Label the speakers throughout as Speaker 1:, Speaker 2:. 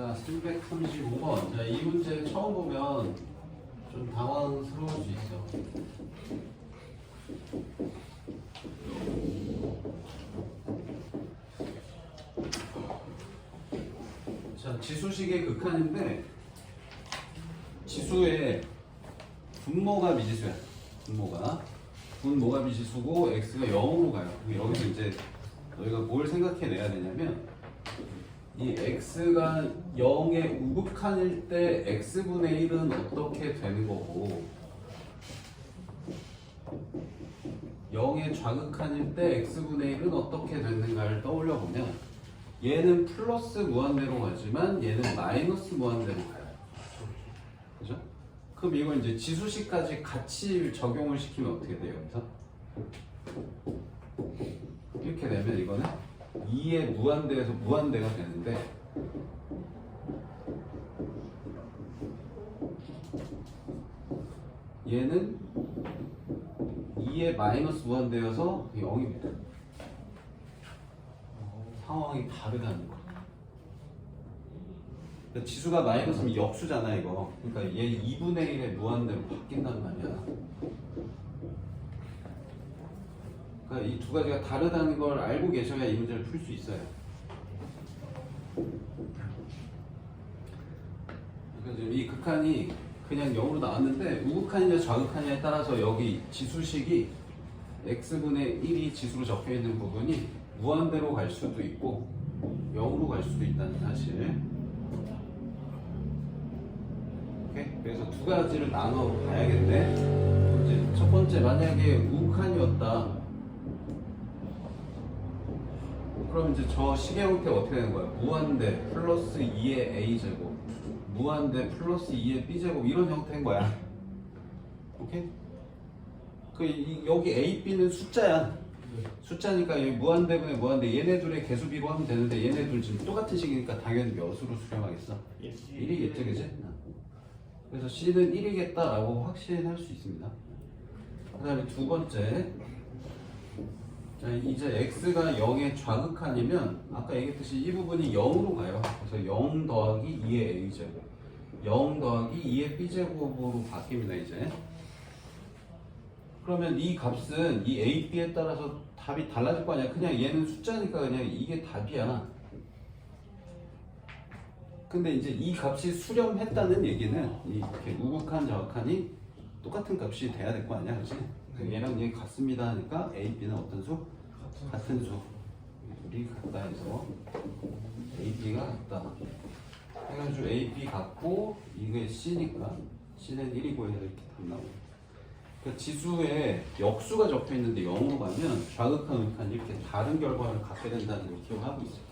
Speaker 1: 자, 335번. 자, 이 문제 처음 보면 좀 당황스러울 수 있어. 자, 지수식의 극한인데 지수의 분모가 미지수야. 분모가. 분모가 미지수고 x가 0으로 가요. 여기서 이제 너희가 뭘 생각해내야 되냐면 이 x가 0의 우극한일 때 x분의 1은 어떻게 되는 거고 0의 좌극한일 때 x분의 1은 어떻게 되는가를 떠올려 보면 얘는 플러스 무한대로 가지만 얘는 마이너스 무한대로 가요. 그죠? 그럼 이걸 이제 지수식까지 같이 적용을 시키면 어떻게 돼요? 여기서 이렇게 되면 이거는 2의 무한대에서 무한대가 되는데 얘는 2의 마이너스 무한대여서 0입니다. 상황이 다르다는 거. 그러니까 지수가 마이너스면 역수잖아 이거. 그러니까 얘 2분의 1의 무한대로 바뀐단 말이야. 그러니까 이 두 가지가 다르다는 걸 알고 계셔야 이 문제를 풀 수 있어요. 그러니까 지금 이 극한이 그냥 0으로 나왔는데 우극한이냐 좌극한이냐에 따라서 여기 지수식이 x분의 1이 지수로 적혀 있는 부분이 무한대로 갈 수도 있고 0으로 갈 수도 있다는 사실. 그래서 두 가지를 나눠 봐야겠네. 첫 번째 만약에 우극한이었다. 그럼 이제 저 식의 형태가 어떻게 되는 거야? 무한대 플러스 2의 a 제곱, 무한대 플러스 2의 b 제곱 이런 형태인 거야. 오케이? 그 이- 여기 a, b는 숫자야. 숫자니까 이 무한대분의 무한대 얘네 둘의 개수비로 하면 되는데 얘네 둘 지금 똑같은 식이니까 당연히 몇으로 수렴하겠어? 1이겠죠, 그지? 그래서 C는 1이겠다라고 확신할 수 있습니다. 그 다음에 두 번째. 자, 이제 X가 0의 좌극한이면 아까 얘기했듯이 이 부분이 0으로 가요. 그래서 0 더하기 2의 A제곱. 0 더하기 2의 B제곱으로 바뀝니다, 이제. 그러면 이 값은 이 A, B에 따라서 답이 달라질 거 아니야. 그냥 얘는 숫자니까 그냥 이게 답이야. 근데 이제 이 값이 수렴했다는 얘기는 이렇게 우극한 좌극한이 똑같은 값이 돼야 될 거 아니야, 그렇지? 얘랑 얘 같습니다 하니까 A, B는 어떤 수? 같은 수. 우리 같다 해서 A, B가 같다. 해가지고 A, B 같고 이게 C니까 C는 1이고 해서 이렇게 답 나오고. 그 지수에 역수가 적혀 있는데 0으로 가면 좌극한 우극한 이렇게 다른 결과를 갖게 된다는 걸 기억하고 있어요.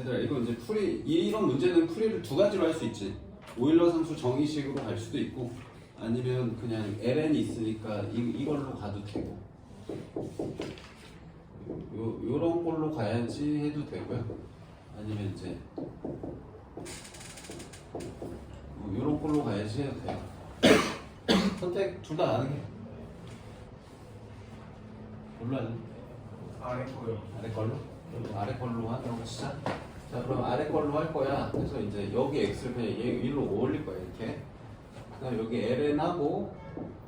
Speaker 1: 얘들아 이거 이제 풀이 이런 문제는 풀이를 두 가지로 할 수 있지 오일러 상수 정의식으로 갈 수도 있고 아니면 그냥 ln이 있으니까 이, 이걸로 가도 되고 요, 요런 걸로 가야지 해도 되고요 아니면 이제 뭐 요런 걸로 가야지 해도 돼요 선택 둘 다 안 하는 게 뭘로 할래?
Speaker 2: 아래 거요.
Speaker 1: 아래 걸로? 아래 걸로 하자고 치자. 자 그럼 아래 걸로 할 거야. 그래서 이제 여기 x를 그냥 얘 위로 올릴 거야 이렇게. 그다음 여기 ln하고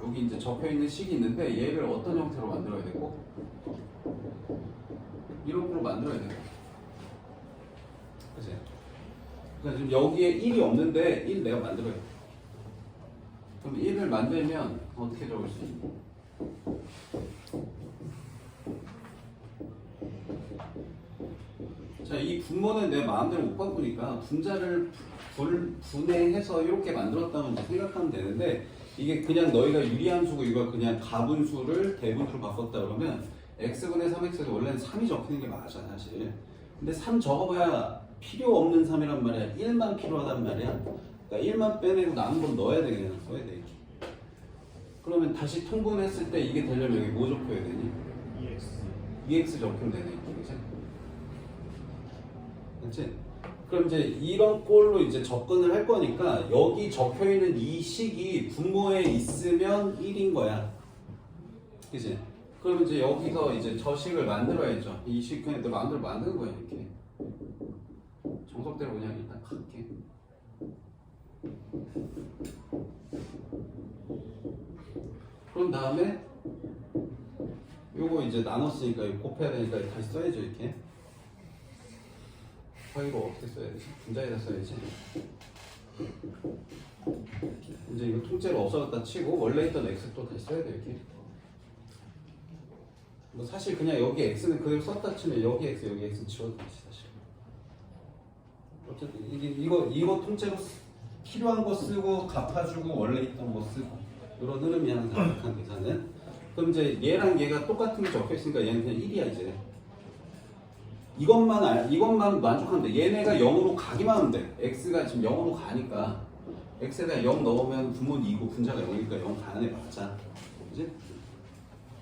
Speaker 1: 여기 이제 적혀 있는 식이 있는데 얘를 어떤 형태로 만들어야 되고 이런 걸로 만들어야 돼. 그치? 그러니까 지금 여기에 1이 없는데 1 내가 만들어야 돼. 그럼 1을 만들면 어떻게 적을 수 있니? 자 자, 이 분모는 내 마음대로 못 바꾸니까 분자를 불, 분해해서 이렇게 만들었다면 이제 생각하면 되는데 이게 그냥 너희가 유리한 수고 이걸 그냥 가분수를 대분수로 바꿨다 그러면 x분의 3x에서 원래는 3이 적히는 게 맞아 사실. 근데 3 적어봐야 필요 없는 3이란 말이야. 1만 필요하단 말이야. 그러니까 1만 빼내고 남은 건 넣어야 돼 그냥 써야 돼. 이렇게 그러면 다시 통분했을 때 이게 되려면 여기 뭐 적혀야 되니?
Speaker 2: EX
Speaker 1: 2x 적히면 되네 그치? 그치? 그럼 이제 이런 꼴로 이제 접근을 할 거니까 여기 적혀 있는 이 식이 분모에 있으면 1인 거야. 그치? 그럼 이제 여기서 이제 저 식을 만들어야죠. 이 식 그냥 너 마음대로 만드는 거야, 이렇게. 정석대로 그냥 일단 갈게. 그런 다음에 요거 이제 나눴으니까 곱해야 되니까 다시 써야죠, 이렇게. 아 이거 어떻게 써야 되지? 분자에다 써야지. 이제 이거 통째로 없어졌다 치고 원래 있던 x 또 다시 써야 돼 이렇게. 뭐 사실 그냥 여기 x는 그대로 썼다 치면 여기 x 여기 x 지워도 되지 사실. 어쨌든 이게 이거 이거 통째로 쓰- 필요한 거 쓰고 갚아주고 원래 있던 거 쓰고 이런 흐름이 항상 약한 계산은. 그럼 이제 얘랑 얘가 똑같은 게 적혀 있으니까 얘는 그냥 1이야 이제. 이것만 알, 이것만 만족하면 돼. 얘네가 0으로 가기만 하면 돼. x가 지금 0으로 가니까 x에다 0 넣으면 분모는 2고 분자가 0이니까 0 가는 애 맞아. 그지?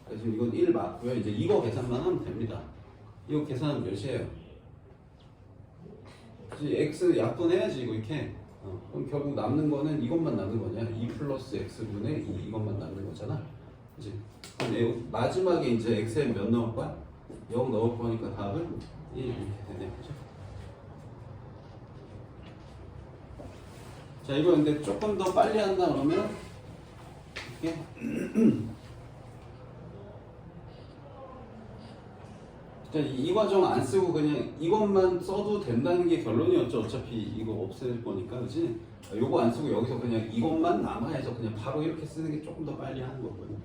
Speaker 1: 그래서 이건 1 맞고요. 이제 이거 계산만 하면 됩니다. 이거 계산하면 몇이에요? 그지? x 약분해야지 이거 이렇게. 어, 그럼 결국 남는 거는 이것만 남는 거냐? 2 플러스 x분의 2 이것만 남는 거잖아. 그지? 마지막에 이제 x에 몇 넣을 거야? 0 넣을 거니까 답은 1 이렇게 되네. 그죠? 자, 이거 근데 조금 더 빨리 한다 그러면 이게 자, 이, 이 과정 안 쓰고 그냥 이것만 써도 된다는 게 결론이었죠. 어차피 이거 없앨 거니까, 그지? 요거 안 쓰고 여기서 그냥 이것만 남아해서 그냥 바로 이렇게 쓰는 게 조금 더 빨리 하는 거고요.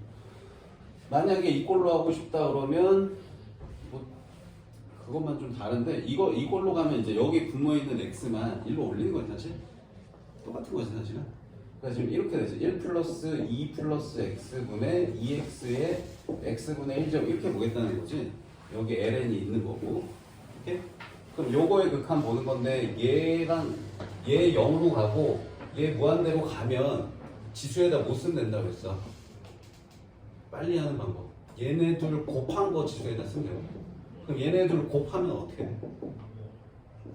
Speaker 1: 만약에 이꼴로 하고 싶다 그러면 뭐 그것만 좀 다른데 이거 이꼴로 가면 이제 여기 분모에 있는 x만 1로 올리는 거지 사실? 똑같은 거지 사실은? 그래서 지금 이렇게 되죠. 1 플러스 2 플러스 x분의 2x의 x분의 1제곱 이렇게 보겠다는 거지? 여기 ln이 있는 거고. 이렇게 그럼 요거의 극한 보는 건데 얘랑 얘 0으로 가고 얘 무한대로 가면 지수에다 못 쓰면 된다고 그랬어. 빨리 하는 방법. 얘네들 곱한 거 지수에다 쓰면 돼요. 그럼 얘네들 곱하면 어떻게 돼?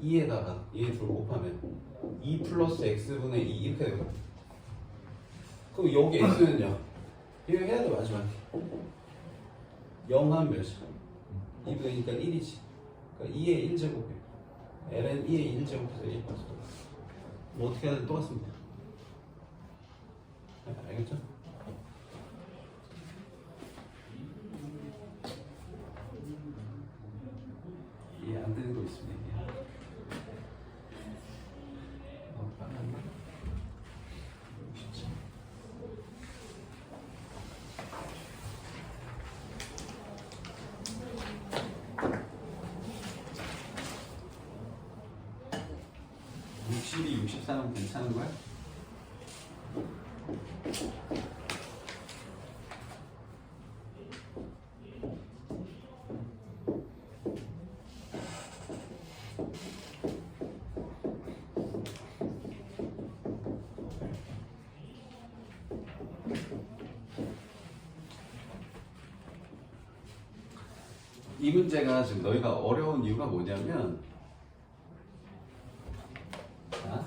Speaker 1: 2에다가 얘둘 곱하면 2 플러스 x분의 2 이렇게 되거든. 그럼 여기 x는요? 이거 해야 돼 마지막에. 0 하면 몇이야? 2분의 2니까 1이지. 그러니까 2의 1제곱이에요. ln 2의 1제곱해서 1 플러스 뭐 어떻게 하든 똑같습니다. 알겠죠? 이해 안되는 거 있으면 얘기해. 너무 빨랐나? 쉽지. 육십이 64는 괜찮은 거야? 이 문제가 지금 너희가 어려운 이유가 뭐냐면 자,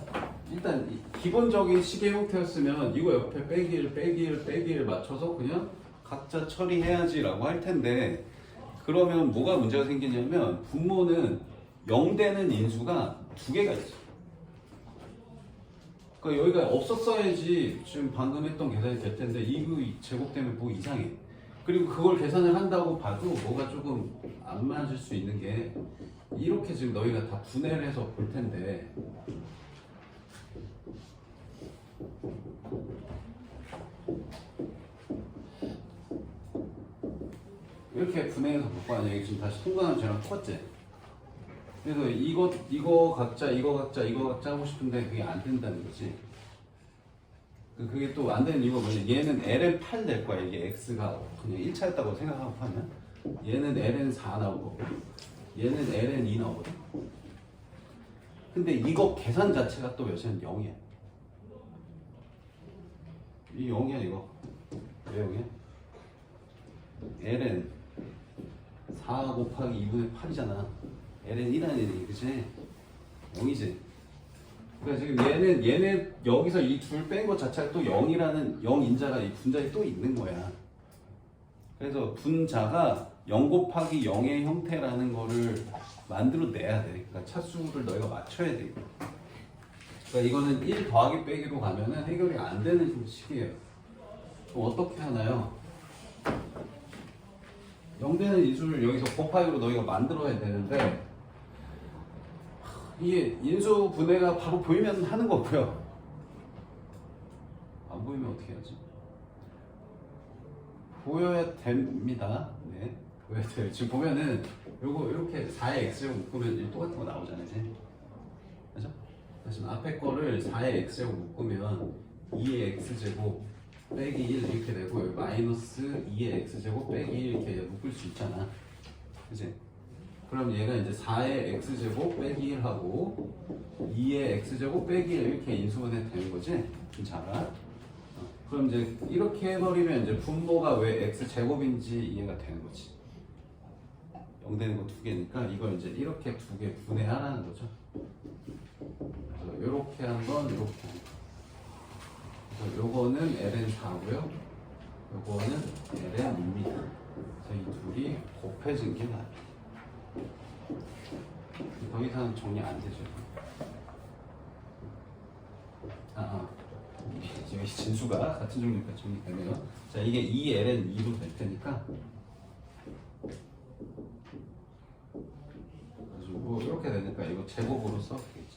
Speaker 1: 일단 이 기본적인 시계 형태였으면 이거 옆에 빼기를 빼기를 빼기를 맞춰서 그냥 각자 처리해야지라고 할 텐데 그러면 뭐가 문제가 생기냐면 분모는 0 되는 인수가 두 개가 있어. 그러니까 여기가 없었어야지 지금 방금 했던 계산이 될 텐데 이거 제곱 때문에 뭐 이상해. 그리고 그걸 계산을 한다고 봐도 뭐가 조금 안 맞을 수 있는 게 이렇게 지금 너희가 다 분해를 해서 볼 텐데 이렇게 분해해서 볼 거 아니야. 지금 다시 통과하면 쟤랑 똑같지? 그래서 이거 이거 각자 이거 각자 이거 각자 하고 싶은데 그게 안 된다는 거지. 그- 그게 또 안 되는 이유가 뭐냐? 얘는 ln 8될 거야. 이게 x가 그냥 1차였다고 생각하고 하면 얘는 ln 4 나오고 얘는 ln 2 나오거든. 근데 이거 계산 자체가 또 몇이야? 0이야. 이 0이야 이거. 왜 0이야? ln 4 곱하기 2분의 8이잖아. ln 1이라는 얘기 그치? 0이지. 그러니까 지금 얘는 얘네 여기서 이 둘 뺀 것 자체가 또 0이라는 0 인자가 이 분자에 또 있는 거야. 그래서 분자가 0 곱하기 0의 형태라는 거를 만들어 내야 돼. 그러니까 차수를 너희가 맞춰야 돼. 그러니까 이거는 1 더하기 빼기로 가면은 해결이 안 되는 식이에요. 그럼 어떻게 하나요? 0되는 인수를 여기서 곱하기로 너희가 만들어야 되는데 이게 인수 분해가 바로 보이면 하는 거고요. 안 보이면 어떻게 하지? 보여야 됩니다. 네. 보여야 돼요. 지금 보면은 요거 이렇게 4의 x제곱 묶으면 이 똑같은 거 나오잖아요. 이제. 그죠? 지금 앞에 거를 4의 x제곱 묶으면 2의 x제곱 빼기 1 이렇게 되고 마이너스 2의 x제곱 빼기 1 이렇게 묶을 수 있잖아. 그지? 그럼 얘가 이제 4의 x제곱 빼기 1하고 2의 x제곱 빼기 1 이렇게 인수분해 되는 거지? 분자가. 어, 그럼 이제 이렇게 해버리면 이제 분모가 왜 x제곱인지 이해가 되는 거지. 0 되는 거 두 개니까 이걸 이제 이렇게 두 개 분해하라는 거죠. 그래서 이렇게 한건 이렇게. 그래서 요거는 ln 4고요. 요거는 ln 2입니다. 그래서 이 둘이 곱해진 게 나요. 더 이상 정리 안 되죠. 아, 아. 지금 이 진수가 같은 종류니까 정리되네요. 자, 이게 2ln 2로 될 테니까. 가지고 이렇게 되니까 이거 제곱으로 써야겠지.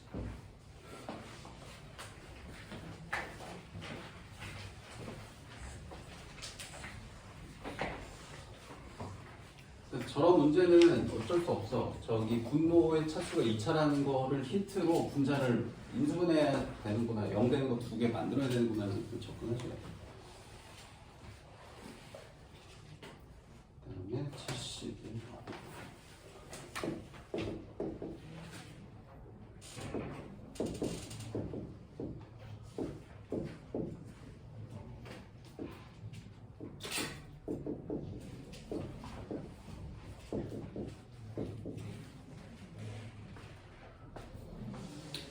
Speaker 1: 저런 문제는 어쩔 수 없어. 저기 분모의 차수가 2차라는 거를 힌트로 분자를 인수분해야 되는구나. 0 되는 거 두 개 만들어야 되는구나. 좀 접근하셔야 돼. 그 다음에 70.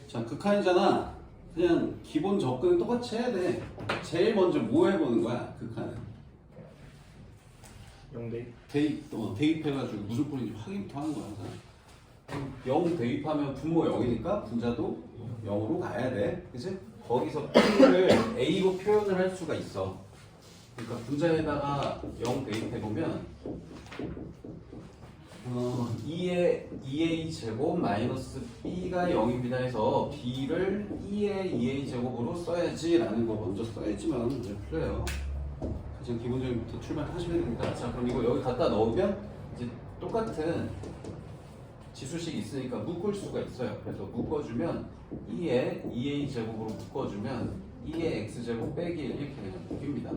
Speaker 1: 자, 극한이잖아. 그냥 기본 접근은 똑같이 해야 돼. 제일 먼저 뭐 해보는 거야, 극한은?
Speaker 2: 영대
Speaker 1: 대입, 어, 대입해가지고 무슨 꼴인지 확인부터 하는 거야. 항상. 0 대입하면 분모 0이니까 분자도 0으로 가야 돼. 그치? 거기서 P를 A로 표현을 할 수가 있어. 그러니까 분자에다가 0 대입해보면 어, 2의 2a 제곱 마이너스 b가 0입니다 해서 b를 2의 2a 제곱으로 써야지라는 거 먼저 써야지만 이제 풀려요. 가장 기본적인부터 출발하시면 됩니다. 자 그럼 이거 여기 갖다 넣으면 이제 똑같은 지수식이 있으니까 묶을 수가 있어요. 그래서 묶어주면 2의 2a 제곱으로 묶어주면 2의 x 제곱 빼기 1 이렇게 그냥 묶입니다.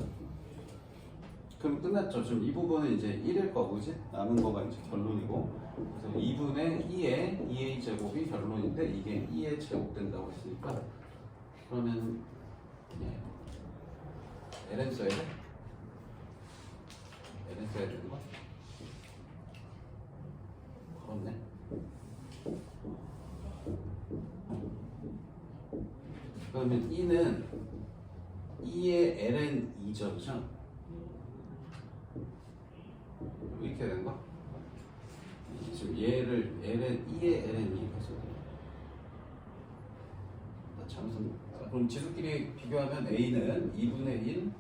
Speaker 1: 그럼 끝났죠. 지금 이 부분은 이제 1일 거고, 그지? 남은 거가 이제 결론이고. 그래서 2분의 2의 2a 제곱이 결론인데 이게 2의 제곱 된다고 했으니까 그러면 예. ln 써야 돼? ln 써야 되는 거? 그렇네. 그러면 2는 2의 ln 2죠, 그죠? 이렇게 되는 거? 지금 얘를 ln 2의 ln 2 해서 나? 자, 그럼 지수끼리 비교하면 a는 2분의 1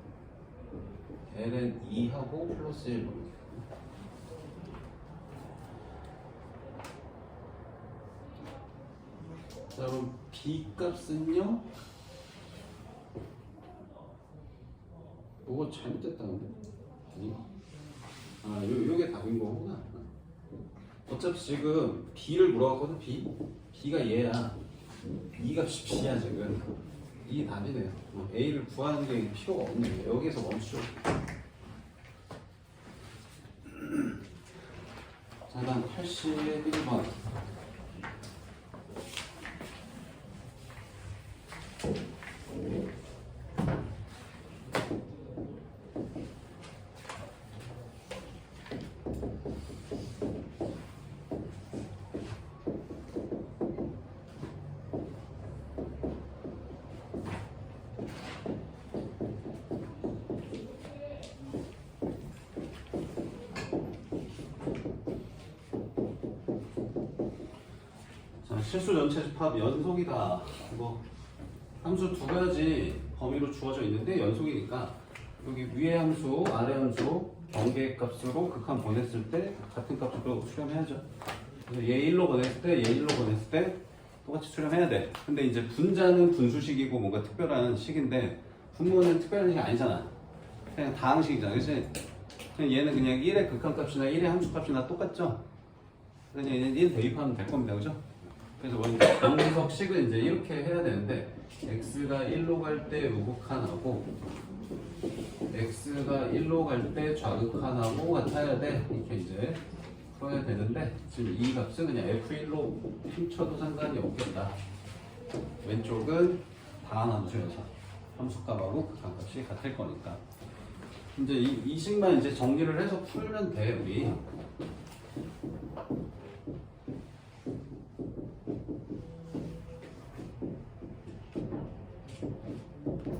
Speaker 1: ln 2하고 플러스 1 넣으면 자 그럼 b 값은요? 뭐가 잘못됐다는데? 아니 아, 요, 요게 답인 거구나. 어차피 지금 B를 물어봤거든 B. B가 얘야. 이 값이 B야 지금. 이 답이네요. 어, A를 구하는 게 필요가 없네. 여기서 멈추죠. 자 다음 81번 자, 실수 전체 집합 연속이다. 뭐 함수 두 가지 범위로 주어져 있는데 연속이니까 여기 위에 함수, 아래 함수 경계 값으로 극한 보냈을 때 같은 값으로 수렴해야죠. 얘 1로 보냈을 때, 얘 1로 보냈을 때 똑같이 수렴해야 돼. 근데 이제 분자는 분수식이고 뭔가 특별한 식인데 분모는 특별한 식이 아니잖아. 그냥 다항식이잖아. 그치? 그냥 얘는 그냥 1의 극한 값이나 1의 함수 값이나 똑같죠? 그냥 얘는 1 대입하면 될 겁니다. 그죠? 그래서 원래 정리석식은 이제 이렇게 해야 되는데 x가 1로 갈 때 우극한하고 x가 1로 갈 때 좌극한하고 같아야 돼. 이렇게 이제 풀어야 되는데 지금 이 값은 그냥 f1로 훔쳐도 상관이 없겠다. 왼쪽은 다항함수여서 함수값하고 극한값이 같을 거니까. 이제 이, 이 식만 이제 정리를 해서 풀면 돼 우리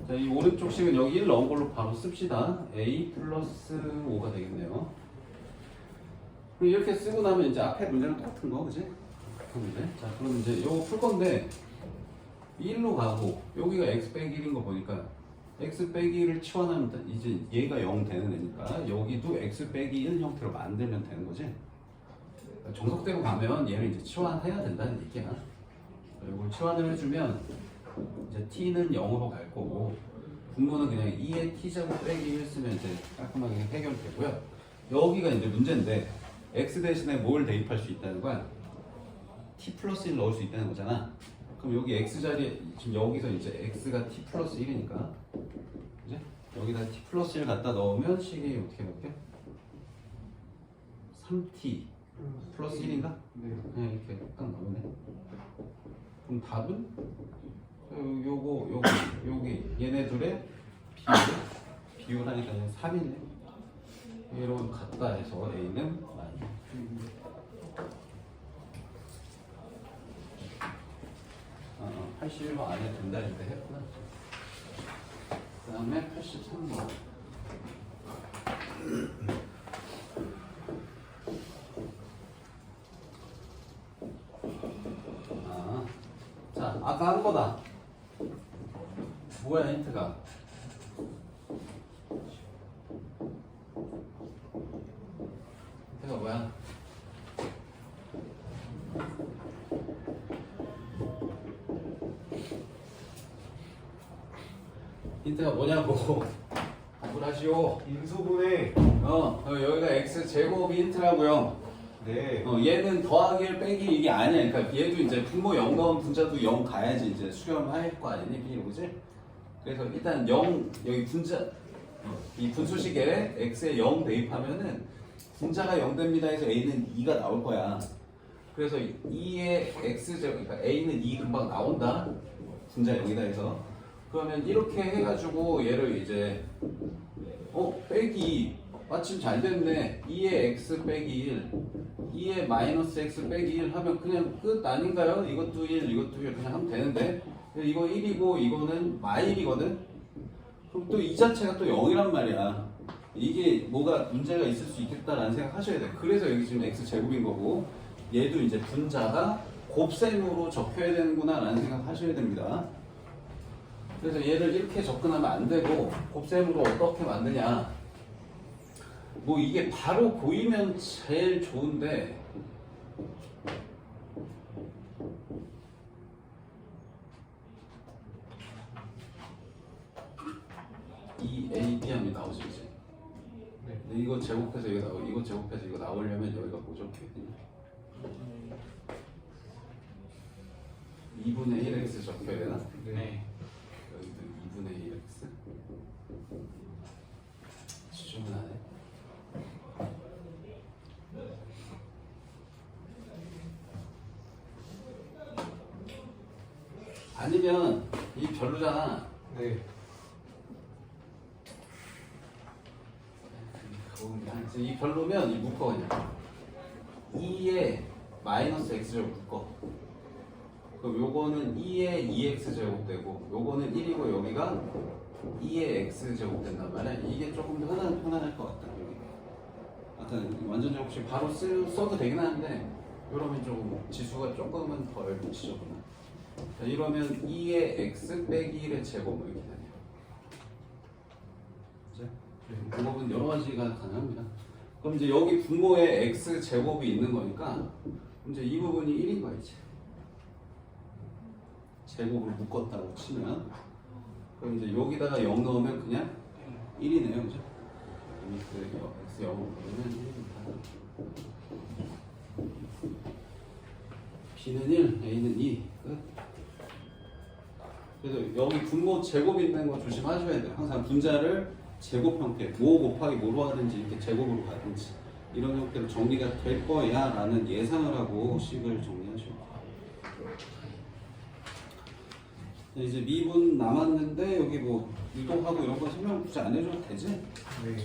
Speaker 1: 자, 이 오른쪽 식은 여기 1 넣은 걸로 바로 씁시다. a 플러스 5가 되겠네요. 그럼 이렇게 쓰고 나면 이제 앞에 문제랑 똑같은 거, 그지? 그 문제. 자, 그럼 이제 요거 풀 건데 1로 가고 여기가 x 빼기 1인 거 보니까 x 빼기 1을 치환하면 이제 얘가 0 되는 애니까 여기도 x 빼기 1 형태로 만들면 되는 거지. 정석대로 가면 얘를 이제 치환해야 된다는 얘기야. 이걸 치환을 해주면 이제 t는 0으로 갈 거고 분모는 그냥 2의 t제곱 빼기 1 쓰면 이제 깔끔하게 해결되고요. 여기가 이제 문제인데 x 대신에 뭘 대입할 수 있다는 거야? t 플러스 1 넣을 수 있다는 거잖아. 그럼 여기 x 자리에 지금 여기서 이제 x가 t 플러스 1이니까 이제 여기다 t 플러스 1 갖다 넣으면 식이 어떻게 바뀌어? 3t 플러스 1인가?
Speaker 2: 네.
Speaker 1: 그냥 이렇게 딱 나오네. 그럼 답은 요- 요거 요거 여기 얘네들의 비율 비율하니까 3이네. 얘로 같다 해서 A는 많이. 어, 어, 81번 안에 된다 이렇게 했구나. 그 다음에 83번. 아, 자, 아까 한 거다. 뭐야 힌트가? 힌트가 뭐야? 힌트가 뭐냐고? 답을 하시오.
Speaker 2: 인수분해.
Speaker 1: 어, 어, 여기가 x 제곱이 힌트라고요.
Speaker 2: 네.
Speaker 1: 어, 얘는 더하기 1 빼기 이게 아니야. 그러니까 얘도 이제 분모 0 넣은 분자도 0 가야지 이제 수렴할 거 아니니 비그지 그래서 일단 0 여기 분자 어, 이 분수식에 x에 0 대입하면은 분자가 0 됩니다 해서 a는 2가 나올 거야. 그래서 2의 x 제곱 그러니까 a는 2 금방 나온다. 분자 0이다 해서 그러면 이렇게 해가지고 얘를 이제 어 빼기 마침 잘 됐네 2의 x 빼기 1 2의 마이너스 x 빼기 1 하면 그냥 끝 아닌가요? 이것도 1 이것도 1 그냥 하면 되는데 이거 1이고 이거는 마일이거든? 그럼 또 이 자체가 또 0이란 말이야. 이게 뭐가 문제가 있을 수 있겠다라는 생각 하셔야 돼. 그래서 여기 지금 x 제곱인 거고 얘도 이제 분자가 곱셈으로 적혀야 되는구나 라는 생각 하셔야 됩니다. 그래서 얘를 이렇게 접근하면 안 되고 곱셈으로 어떻게 만드냐? 뭐 이게 바로 보이면 제일 좋은데 이 A, B 하면 나오죠 이제
Speaker 2: 네.
Speaker 1: 근데 이거 제곱해서 이거 나오고 이거 제곱해서 이거 나오려면 여기가 뭐죠? 2분의 1x 적혀야 되나?
Speaker 2: 네.
Speaker 1: 여기도 2분의 1x 지저분하네 아니면 이 별로잖아
Speaker 2: 네.
Speaker 1: 이 별로면 이 묶어 그냥 2에 마이너스 x제곱 묶어 그럼 요거는 2에 2x 제곱 되고 요거는 1이고 여기가 2에 x 제곱 된단 말이야. 이게 조금 더 편한, 편안할 것 같다 여기. 아까 완전 제곱식 바로 쓰, 써도 되긴 하는데 이러면 조금 지수가 조금은 덜 지저분하 자, 이러면 2의 x 빼기 1의 제곱 뭐 이렇게 되네요? 방법은 여러 가지가 가능합니다. 그럼 이제 여기 분모에 x 제곱이 있는 거니까 이제 이 부분이 1인 거야 이제. 제곱을 묶었다고 치면 그럼 이제 여기다가 0 넣으면 그냥 1이네요, 그죠? x 0을 보면 1입니다. b는 1, a는 2. 끝. 그래서 여기 분모 제곱 있는 거 조심하셔야 돼요. 항상 분자를 제곱 형태, 모 곱하기 뭐로 하든지 이렇게 제곱으로 가든지 이런 형태로 정리가 될 거야 라는 예상을 하고 식을 정리하시고 네, 이제 미분 남았는데 여기 뭐 유동하고 이런 거 설명 굳이 안 해줘도 되지?
Speaker 2: 네.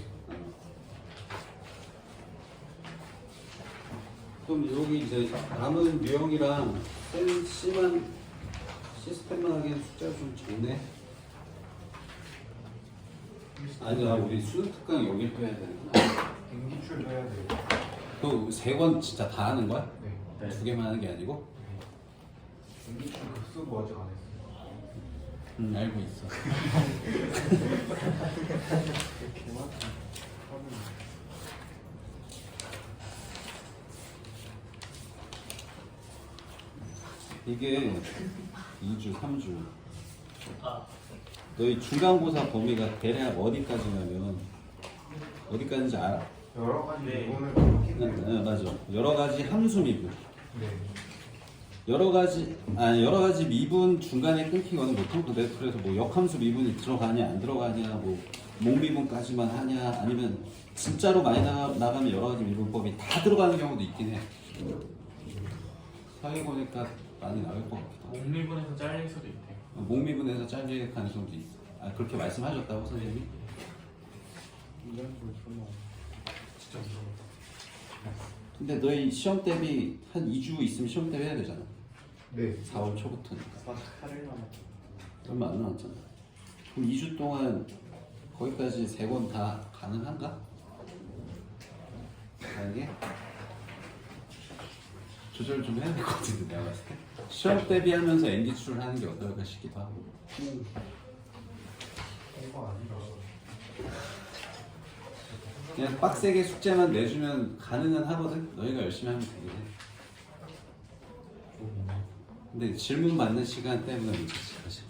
Speaker 1: 그럼 여기 이제 남은 유형이랑 센 C만 시스템만 하기엔 숫자가 좀 적네 아니야 우리 수능 특강 여기 또 해야 되는구나
Speaker 2: 인기출도 해야 돼요.
Speaker 1: 그세권 진짜 다 하는 거야?
Speaker 2: 네.
Speaker 1: 두 개만 하는 게 아니고?
Speaker 2: 인기출 급수도 아직 안 했어요.
Speaker 1: 응 알고 있어
Speaker 2: 개만.
Speaker 1: 이게 2주, 3주 너희 중간고사 범위가 대략 어디까지냐면 어디까지인지 알아?
Speaker 2: 여러 가지
Speaker 3: 네.
Speaker 2: 부분을
Speaker 1: 응,
Speaker 2: 그렇게
Speaker 1: 응, 맞아 여러 가지 함수 미분
Speaker 2: 네.
Speaker 1: 여러 가지 아 여러 가지 미분 중간에 끊기거나 보통 그래- 그래서 뭐 역함수 미분이 들어가냐 안 들어가냐 뭐 몽미분까지만 하냐 아니면 진짜로 많이 나, 나가면 여러 가지 미분법이 다 들어가는 경우도 있긴 해. 사회 보니까 많이 나올 것 하고
Speaker 3: 옥밀분에서 잘릴 수도 있대 요.
Speaker 1: 몽미분에서 잘릴 가능성도 있어. 아 그렇게 말씀하셨다고 선생님이?
Speaker 2: 걸. 진짜 무서워.
Speaker 1: 근데 너희 시험 대비 한 2주 있으면 시험 대비 해야 되잖아.
Speaker 2: 네.
Speaker 1: 4월 초부터니까.
Speaker 2: 48일 남았죠.
Speaker 1: 얼마 안 남았잖아. 그럼 2주 동안 거기까지 세번다 가능한가? 만약에 조절 좀 해야 될 것 같은데 내가 봤을 때 시험 대비하면서 ND 출을 하는 게 어떨까 싶기도 하고. 그냥 빡세게 숙제만 내주면 가능은 하거든 너희가 열심히 하면 되긴 해 근데 질문 받는 시간 때문에 문제지